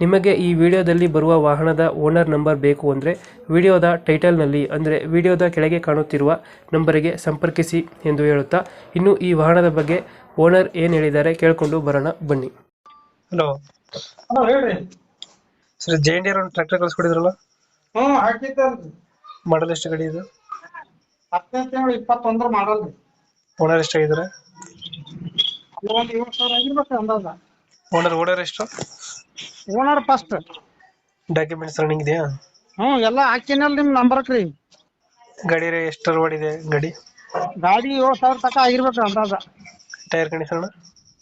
ನಿಮಗೆ ಈ ವಿಡಿಯೋದಲ್ಲಿ ಬರುವ ವಾಹನದ ಓನರ್ ನಂಬರ್ ಬೇಕು ಅಂದರೆ ವಿಡಿಯೋದ ಟೈಟಲ್ನಲ್ಲಿ ಅಂದರೆ ವಿಡಿಯೋದ ಕೆಳಗೆ ಕಾಣುತ್ತಿರುವ ನಂಬರಿಗೆ ಸಂಪರ್ಕಿಸಿ ಎಂದು ಹೇಳುತ್ತಾ ಇನ್ನು ಈ ವಾಹನದ ಬಗ್ಗೆ ಓನರ್ ಏನು ಹೇಳಿದ್ದಾರೆ ಕೇಳಿಕೊಂಡು ಬರೋಣ ಬನ್ನಿ. ಹಲೋ. ಹಲೋ ಹೇಳ್ರಿ. ಸರ್ ಜೆ ಇಂಡಿಯರ್ ಒಂದು ಟ್ರ್ಯಾಕ್ಟರ್ ಕಳಿಸ್ಕೊಡಿದ್ರಲ್ಲ? ಹಾಕಿದ್ದಲ್ರಿ. ಮಾಡಲ್ ಎಷ್ಟು ಗಾಡಿ ಇದು? ಹತ್ತನೇ ತಿಂಗಳು ಇಪ್ಪತ್ತೊಂದರ ಮಾಡಲ್ರಿ ಓನರ್ ಎಷ್ಟಾಗಿದ್ದಾರೆ ಒಂದ್ ಏಳು ಸಾವಿರ ಆಗಿರ್ಬೇಕು ಅಂದಾಜ. ಓನರ್ ಓನರ್ ಎಷ್ಟು? ಓನರ್ ಫಸ್ಟ್ ಡಾಕ್ಯುಮೆಂಟ್ಸ್ ರನ್ನಿಂಗ್ ಇದೆಯಾ? ಹ್ಮ್ ಎಲ್ಲ ಹಾಕಿನಲ್ ನಿಮ್ ನಂಬರ್ ರೀ. ಗಾಡಿ ಎಷ್ಟು ಓಡಿದೆ ಗಾಡಿ? ಗಾಡಿ ಏಳು ಸಾವಿರ ತಕ ಆಗಿರ್ಬೇಕು ಅಂದಾಜ. ಟೈರ್ ಕಂಡೀಷನ್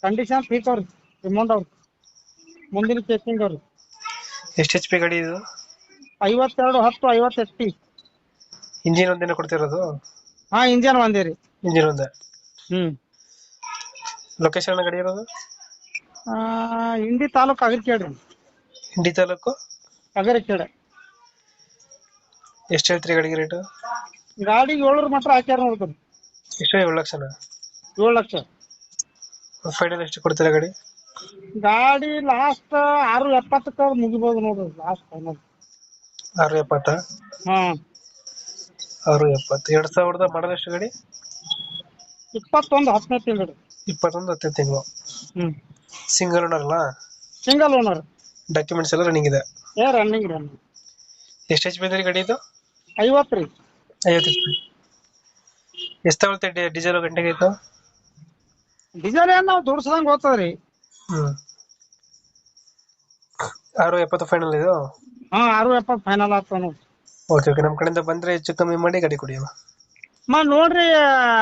ಕಂಡೀಷನ್ ಪೀಕ್ ಅವ್ರಿ ರಿಮೌಂಡ್ ಅವ್ರಿ. ಮುಂದಿನ ಚೆಕಿಂಗ್ ಅವ್ರಿ. ಎಷ್ಟು ಎಚ್ ಪಿ ಗಾಡಿ ಇದು? ಐವತ್ತೆರಡು ಹತ್ತು ಐವತ್ತು ಪಿ ಇಂಜಿನ್ ಒಂದೇನೆ ಕೊಡ್ತಿರೋದು? ಹಾ ಇಂಜನ್ ಒಂದೇ ರೀ. ಇಂಜಿನ್ ಒಂದೇ? ಹ್ಮ್. ಲೊಕೇಶನ್ ಗಾಡಿ ಇರೋದು? ಇಂಡಿ ತಾಲೂಕ್ ಅಗರಿಕೇಡ್ರಿ ಇಂಡಿ ತಾಲೂಕು? ಅಗರಿಕೇಡ್. ಎಷ್ಟು ಹೇಳ್ತೀರಿ ಗಾಡಿಗೆ ರೇಟು? ಗಾಡಿ ಏಳರ ಮಾತ್ರ ಹಾಕ್ಯಾರ ನೋಡ್ರಿ ಎಷ್ಟು ಏಳು ಲಕ್ಷನ? ಏಳು ಲಕ್ಷ. ಫೈನಲ್ ಎಷ್ಟು ಕೊಡ್ತೀರಾ ಗಾಡಿ? ಗಾಡಿ ಲಾಸ್ಟ್ ಆರು ಎಪ್ಪತ್ತಕ್ಕ ಮುಗಿಬೋದು ನೋಡ್ರಿ ಲಾಸ್ಟ್ ಫೈನಲ್ ಆರು ಎಪ್ಪತ್ತ? ಹ್ಮ್ ಆರು ಎಪ್ಪತ್ತು. ಎರಡ್ ಸಾವಿರದ ಮಾಡಲ್ ಎಷ್ಟು ಗಾಡಿ? ಇಪ್ಪತ್ತೊಂದು ಹತ್ತನೇ ತಿಂಗಳು. ಇಪ್ಪತ್ತೊಂದು ಹತ್ತನೇ ತಿಂಗಳು. ಹ್ಮ್. ಸಿಂಗಲ್ ಓನರ್ ಅಲ್ಲ? ಸಿಂಗಲ್ ಓನರ್ ಡಾಕ್ಯುಮೆಂಟ್ಸ್ ಎಲ್ಲ ರನ್ನಿಂಗ್ ಇದೆ. ಏ ರನ್ನಿಂಗ್ ರನ್ನಿಂಗ್ ಎಷ್ಟು ಎಚ್ ಪಿ ಅಂದ್ರೆ ಗಾಡಿ ಇದು ಐವತ್ತು ರೀ. ಐವತ್ತು ಎಚ್ ಪಿ ಎಷ್ಟು ಡೀಸೆಲ್ ಗಂಟೆಗೆ ಇದು? ಡೀಸೆಲ್ ಏನು ನಾವು ದುಡ್ಸದಂಗೆ ಹೋಗ್ತದೆ ರೀ. ಹ್ಮ್. ಆರು ಎಪ್ಪತ್ತು ಫೈನಲ್ ಇದು? ಹಾ ಆರು ಎಪ್ಪತ್ತು ಫೈನಲ್ ಆಗ್ತದೆ ನೋಡ್ರಿ ಓಕೆ ಓಕೆ ನಮ್ಮ ಕಡೆಯಿಂದ ಬಂದ್ರೆ ಹೆಚ್ಚು ಕಮ್ಮಿ ಮಾಡಿ ಗಾಡಿ ಕೊಡಿ ಮ ನೋಡ್ರಿ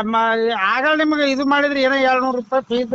ಮ ಆಗಲ್ಲ ನಿಮ್ಗೆ ಇದು ಮಾಡಿದ್ರೆ ಏನೋ ಏಳ್ನೂರು ರೂಪಾಯಿ ಫೀಸ್